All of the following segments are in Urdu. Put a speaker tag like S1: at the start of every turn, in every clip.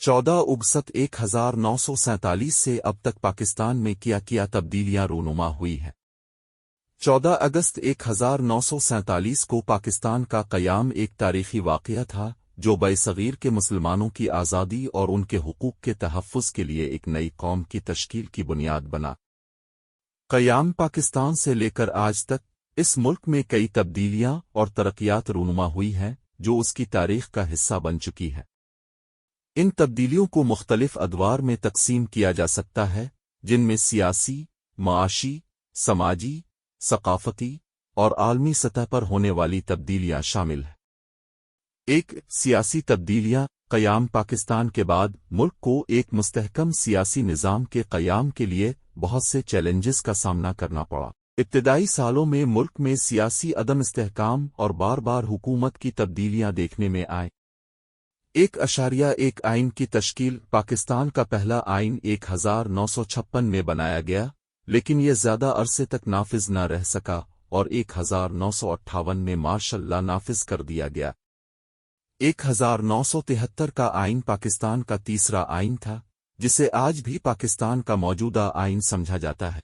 S1: چودہ اگست ایک ہزار نو سو سینتالیس سے اب تک پاکستان میں کیا کیا تبدیلیاں رونما ہوئی ہیں۔ چودہ اگست ایک ہزار نو سو سینتالیس کو پاکستان کا قیام ایک تاریخی واقعہ تھا، جو بے صغیر کے مسلمانوں کی آزادی اور ان کے حقوق کے تحفظ کے لیے ایک نئی قوم کی تشکیل کی بنیاد بنا۔ قیام پاکستان سے لے کر آج تک اس ملک میں کئی تبدیلیاں اور ترقیات رونما ہوئی ہیں، جو اس کی تاریخ کا حصہ بن چکی ہے ان تبدیلیوں کو مختلف ادوار میں تقسیم کیا جا سکتا ہے، جن میں سیاسی، معاشی، سماجی، ثقافتی اور عالمی سطح پر ہونے والی تبدیلیاں شامل ہیں۔ ایک سیاسی تبدیلیاں قیام پاکستان کے بعد ملک کو ایک مستحکم سیاسی نظام کے قیام کے لیے بہت سے چیلنجز کا سامنا کرنا پڑا۔ ابتدائی سالوں میں ملک میں سیاسی عدم استحکام اور بار بار حکومت کی تبدیلیاں دیکھنے میں آئیں۔ ایک اشاریہ ایک آئین کی تشکیل پاکستان کا پہلا آئین ایک ہزار نو سو چھپن میں بنایا گیا، لیکن یہ زیادہ عرصے تک نافذ نہ رہ سکا اور ایک ہزار نو سو اٹھاون میں مارشل لا نافذ کر دیا گیا۔ ایک ہزار نو سو تہتر کا آئین پاکستان کا تیسرا آئین تھا، جسے آج بھی پاکستان کا موجودہ آئین سمجھا جاتا ہے۔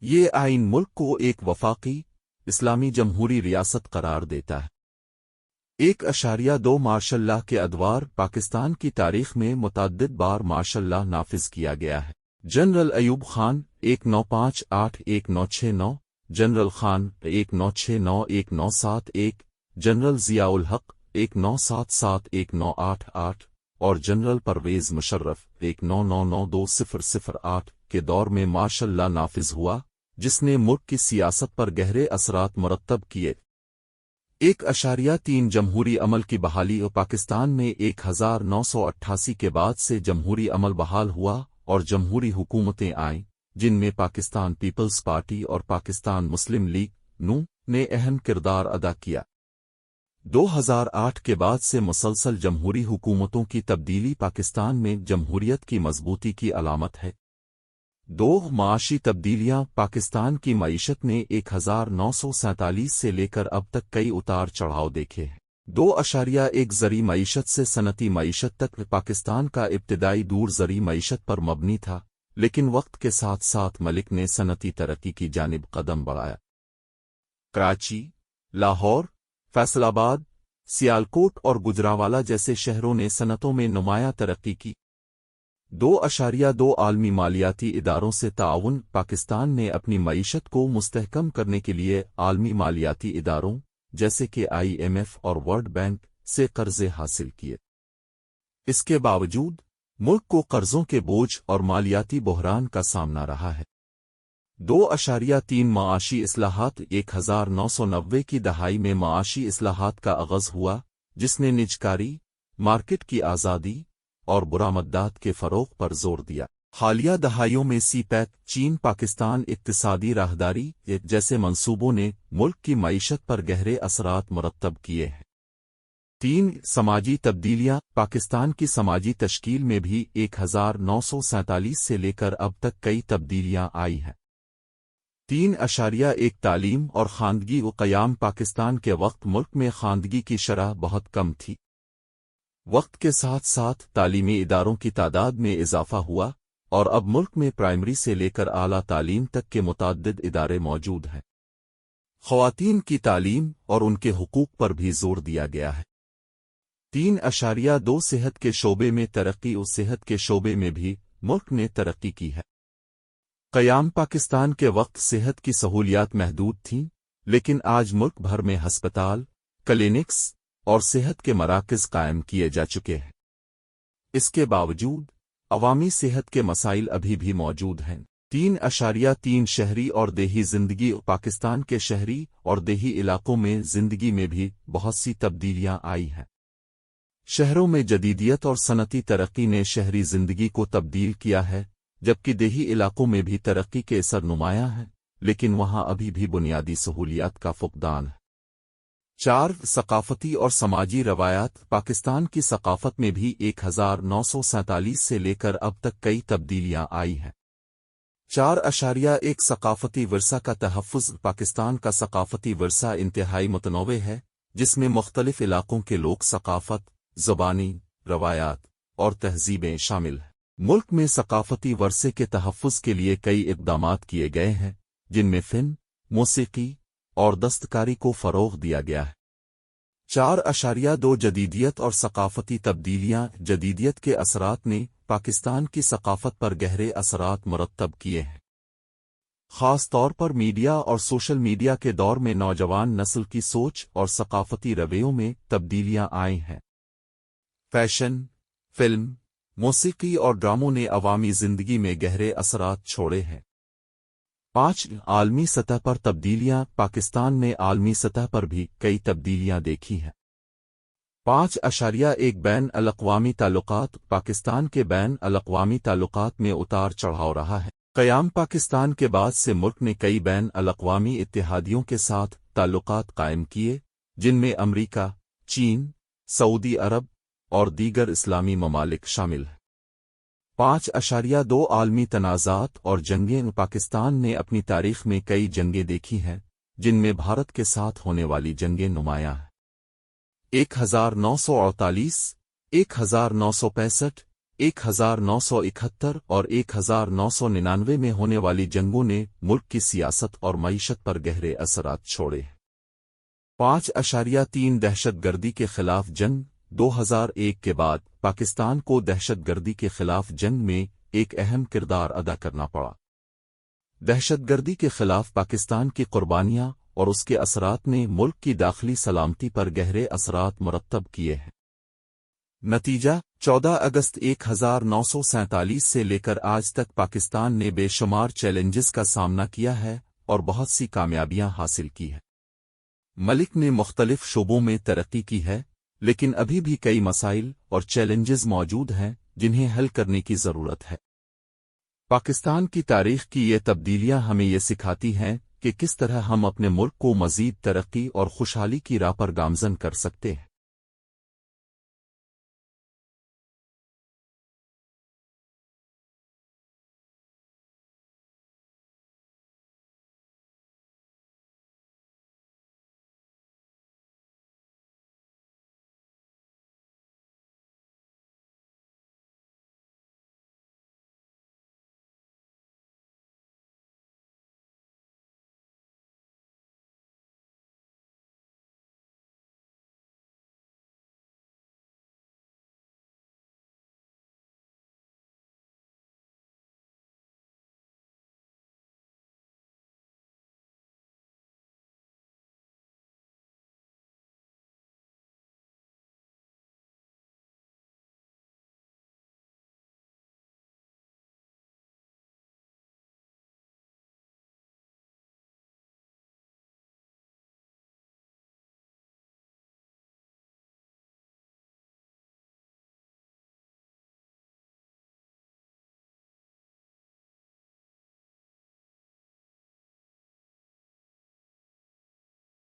S1: یہ آئین ملک کو ایک وفاقی، اسلامی جمہوری ریاست قرار دیتا ہے۔ ایک اشاریہ دو مارشل اللہ کے ادوار پاکستان کی تاریخ میں متعدد بار مارشل اللہ نافذ کیا گیا ہے۔ جنرل ایوب خان، ایک نو پانچ آٹھ ایک نو چھ نو۔ جنرل خان، ایک نو چھ نو، ایک نو سات ایک۔ جنرل ضیاء الحق، ایک نو سات سات ایک نو آٹھ آٹھ۔ اور جنرل پرویز مشرف، ایک نو نو نو دو صفر صفر آٹھ کے دور میں مارشل اللہ نافذ ہوا، جس نے ملک کی سیاست پر گہرے اثرات مرتب کیے۔ ایک اشاریہ تین جمہوری عمل کی بحالی اور پاکستان میں ایک ہزار نو سو اٹھاسی کے بعد سے جمہوری عمل بحال ہوا اور جمہوری حکومتیں آئیں، جن میں پاکستان پیپلز پارٹی اور پاکستان مسلم لیگ نو نے اہم کردار ادا کیا۔ دو ہزار آٹھ کے بعد سے مسلسل جمہوری حکومتوں کی تبدیلی پاکستان میں جمہوریت کی مضبوطی کی علامت ہے۔ دو معاشی تبدیلیاں پاکستان کی معیشت نے ایک ہزار نو سو سینتالیس سے لے کر اب تک کئی اتار چڑھاؤ دیکھے ہیں۔ دو اشاریہ ایک زرعی معیشت سے صنعتی معیشت تک پاکستان کا ابتدائی دور زرعی معیشت پر مبنی تھا، لیکن وقت کے ساتھ ساتھ ملک نے صنعتی ترقی کی جانب قدم بڑھایا۔ کراچی، لاہور، فیصل آباد، سیالکوٹ اور گجراوالا جیسے شہروں نے صنعتوں میں نمایاں ترقی کی۔ دو اشاریہ دو عالمی مالیاتی اداروں سے تعاون، پاکستان نے اپنی معیشت کو مستحکم کرنے کے لیے عالمی مالیاتی اداروں جیسے کہ آئی ایم ایف اور ورلڈ بینک سے قرضے حاصل کیے۔ اس کے باوجود، ملک کو قرضوں کے بوجھ اور مالیاتی بحران کا سامنا رہا ہے۔ دو اشاریہ تین معاشی اصلاحات، ایک ہزار نو سو نوے کی دہائی میں معاشی اصلاحات کا اغز ہوا، جس نے نجکاری، مارکیٹ کی آزادی اور برآمدات کے فروغ پر زور دیا۔ حالیہ دہائیوں میں سی پیک چین، پاکستان اقتصادی راہداری جیسے منصوبوں نے ملک کی معیشت پر گہرے اثرات مرتب کیے ہیں۔ تین، سماجی تبدیلیاں، پاکستان کی سماجی تشکیل میں بھی ایک ہزار نو سو سینتالیس سے لے کر اب تک کئی تبدیلیاں آئی ہیں۔ تین، اشاریہ ایک تعلیم اور خواندگی و قیام پاکستان کے وقت ملک میں خواندگی کی شرح بہت کم تھی۔ وقت کے ساتھ ساتھ تعلیمی اداروں کی تعداد میں اضافہ ہوا اور اب ملک میں پرائمری سے لے کر اعلیٰ تعلیم تک کے متعدد ادارے موجود ہیں۔ خواتین کی تعلیم اور ان کے حقوق پر بھی زور دیا گیا ہے۔ تین اشاریہ دو صحت کے شعبے میں ترقی اور صحت کے شعبے میں بھی ملک نے ترقی کی ہے۔ قیام پاکستان کے وقت صحت کی سہولیات محدود تھیں، لیکن آج ملک بھر میں ہسپتال، کلینکس اور صحت کے مراکز قائم کیے جا چکے ہیں۔ اس کے باوجود، عوامی صحت کے مسائل ابھی بھی موجود ہیں۔ تین اشاریہ تین شہری اور دیہی زندگی، پاکستان کے شہری اور دیہی علاقوں میں زندگی میں بھی بہت سی تبدیلیاں آئی ہیں۔ شہروں میں جدیدیت اور صنعتی ترقی نے شہری زندگی کو تبدیل کیا ہے، جبکہ دیہی علاقوں میں بھی ترقی کے اثر نمایاں ہیں، لیکن وہاں ابھی بھی بنیادی سہولیات کا فقدان ہے۔ چار ثقافتی اور سماجی روایات پاکستان کی ثقافت میں بھی ایک ہزار نو سو سینتالیس سے لے کر اب تک کئی تبدیلیاں آئی ہیں۔ چار اشاریہ ایک ثقافتی ورثہ کا تحفظ پاکستان کا ثقافتی ورثہ انتہائی متنوع ہے، جس میں مختلف علاقوں کے لوگ ثقافت، زبانی، روایات اور تہذیبیں شامل ہیں۔ ملک میں ثقافتی ورثے کے تحفظ کے لیے کئی اقدامات کیے گئے ہیں، جن میں فن، موسیقی اور دستکاری کو فروغ دیا گیا ہے۔ چار اشاریہ دو جدیدیت اور ثقافتی تبدیلیاں، جدیدیت کے اثرات نے پاکستان کی ثقافت پر گہرے اثرات مرتب کیے ہیں۔ خاص طور پر میڈیا اور سوشل میڈیا کے دور میں نوجوان نسل کی سوچ اور ثقافتی رویوں میں تبدیلیاں آئی ہیں۔ فیشن، فلم، موسیقی اور ڈراموں نے عوامی زندگی میں گہرے اثرات چھوڑے ہیں۔ پانچ عالمی سطح پر تبدیلیاں، پاکستان نے عالمی سطح پر بھی کئی تبدیلیاں دیکھی ہیں۔ پانچ اشاریہ، ایک بین الاقوامی تعلقات، پاکستان کے بین الاقوامی تعلقات میں اتار چڑھاؤ رہا ہے۔ قیام پاکستان کے بعد سے ملک نے کئی بین الاقوامی اتحادیوں کے ساتھ تعلقات قائم کیے، جن میں امریکہ، چین، سعودی عرب اور دیگر اسلامی ممالک شامل ہیں۔ پانچ اشاریہ دو عالمی تنازعات اور جنگیں پاکستان نے اپنی تاریخ میں کئی جنگیں دیکھی ہیں، جن میں بھارت کے ساتھ ہونے والی جنگیں نمایاں ہیں۔ ایک ہزار نو سو اڑتالیس، ایک ہزار نو سو پینسٹھ، ایک ہزار نو سو اکہتر اور ایک ہزار نو سو ننانوے میں ہونے والی جنگوں نے ملک کی سیاست اور معیشت پر گہرے اثرات چھوڑے پانچ اشاریہ تین دہشت گردی کے خلاف جنگ دو ہزار ایک کے بعد پاکستان کو دہشت گردی کے خلاف جنگ میں ایک اہم کردار ادا کرنا پڑا۔ دہشت گردی کے خلاف پاکستان کی قربانیاں اور اس کے اثرات نے ملک کی داخلی سلامتی پر گہرے اثرات مرتب کیے ہیں۔ نتیجہ، چودہ اگست ایک ہزار نو سو سینتالیس سے لے کر آج تک پاکستان نے بے شمار چیلنجز کا سامنا کیا ہے اور بہت سی کامیابیاں حاصل کی ہیں۔ ملک نے مختلف شعبوں میں ترقی کی ہے لیکن ابھی بھی کئی مسائل اور چیلنجز موجود ہیں جنہیں حل کرنے کی ضرورت ہے۔ پاکستان کی تاریخ کی یہ تبدیلیاں ہمیں یہ سکھاتی ہیں کہ کس طرح ہم اپنے ملک کو مزید ترقی اور خوشحالی کی راہ پر گامزن کر سکتے ہیں۔